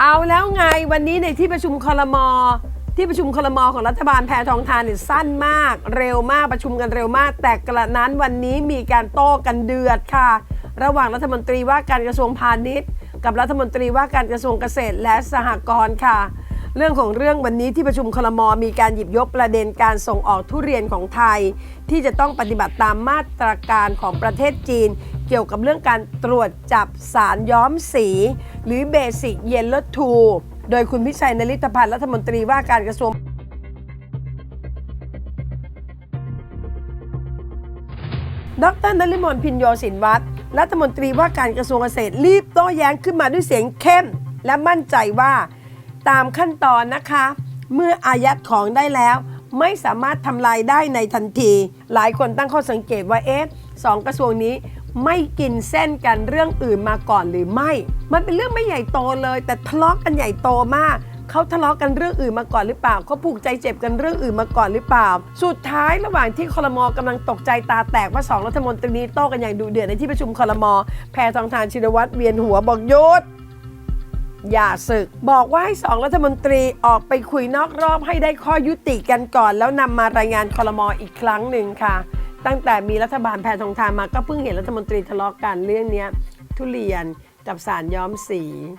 เอาแล้วไงวันนี้ในที่ประชุมคลมที่ประชุมคลมของรัฐบาลแพทองทานเนี่ยสั้นมาก เร็วมากประชุมกันเร็วมาก แต่กระนั้นวันนี้มีการโต้กันเดือดค่ะ ระหว่างรัฐมนตรีว่าการกระทรวงพาณิชย์ กับรัฐมนตรีว่าการกระทรวงเกษตรและสหกรณ์ค่ะ เรื่องของเรื่องวันนี้ที่ประชุมคลมมีการหยิบยกประเด็นการส่งออกทุเรียนของไทย ที่จะต้องปฏิบัติตามมาตรการของประเทศจีน เกี่ยวกับเรื่องการตรวจจับสารย้อมสี หรือเบสิกเยลโลทูโดยคุณพิชัยนริตพันธ์รัฐมนตรีว่าการกระทรวงดรนฤมลพินโยสินวัตรรัฐมนตรีว่าการกระทรวงเกษตรรีบโต้แย้งขึ้นมาด้วยเสียงเข้ม และมั่นใจว่าตามขั้นตอนนะคะ เมื่ออายัดของได้แล้ว ไม่สามารถทำลายได้ในทันที หลายคนตั้งข้อสังเกตว่าเอ๊ะสองกระทรวงนี้ ไม่กินเส้นกันเรื่องอื่นมาก่อนหรือไม่ มันเป็นเรื่องไม่ใหญ่โตเลย แต่ทะเลาะกันใหญ่โตมากเขาทะเลาะกันเรื่องอื่นมาก่อนหรือเปล่าเขาผูกใจเจ็บกันเรื่องอื่นมาก่อนหรือเปล่า สุดท้ายระหว่างที่คลมอกำลังตกใจตาแตกว่าสองรัฐมนตรีนี้โต้กันอย่างดุเดือดในที่ประชุมคลมอแพทองทานชินวัตรเวียนหัวบอกหยุดอย่าศึก บอกว่าให้สองรัฐมนตรีออกไปคุยนอกรอบให้ได้ข้อยุติกันก่อน แล้วนำมารายงานคลมออีกครั้งหนึ่งค่ะ ตั้งแต่มีรัฐบาลแพทองทานมาก็เพิ่งเห็นรัฐมนตรีทะเลาะกันเรื่องนี้ทุเรียนกับสารย้อมสี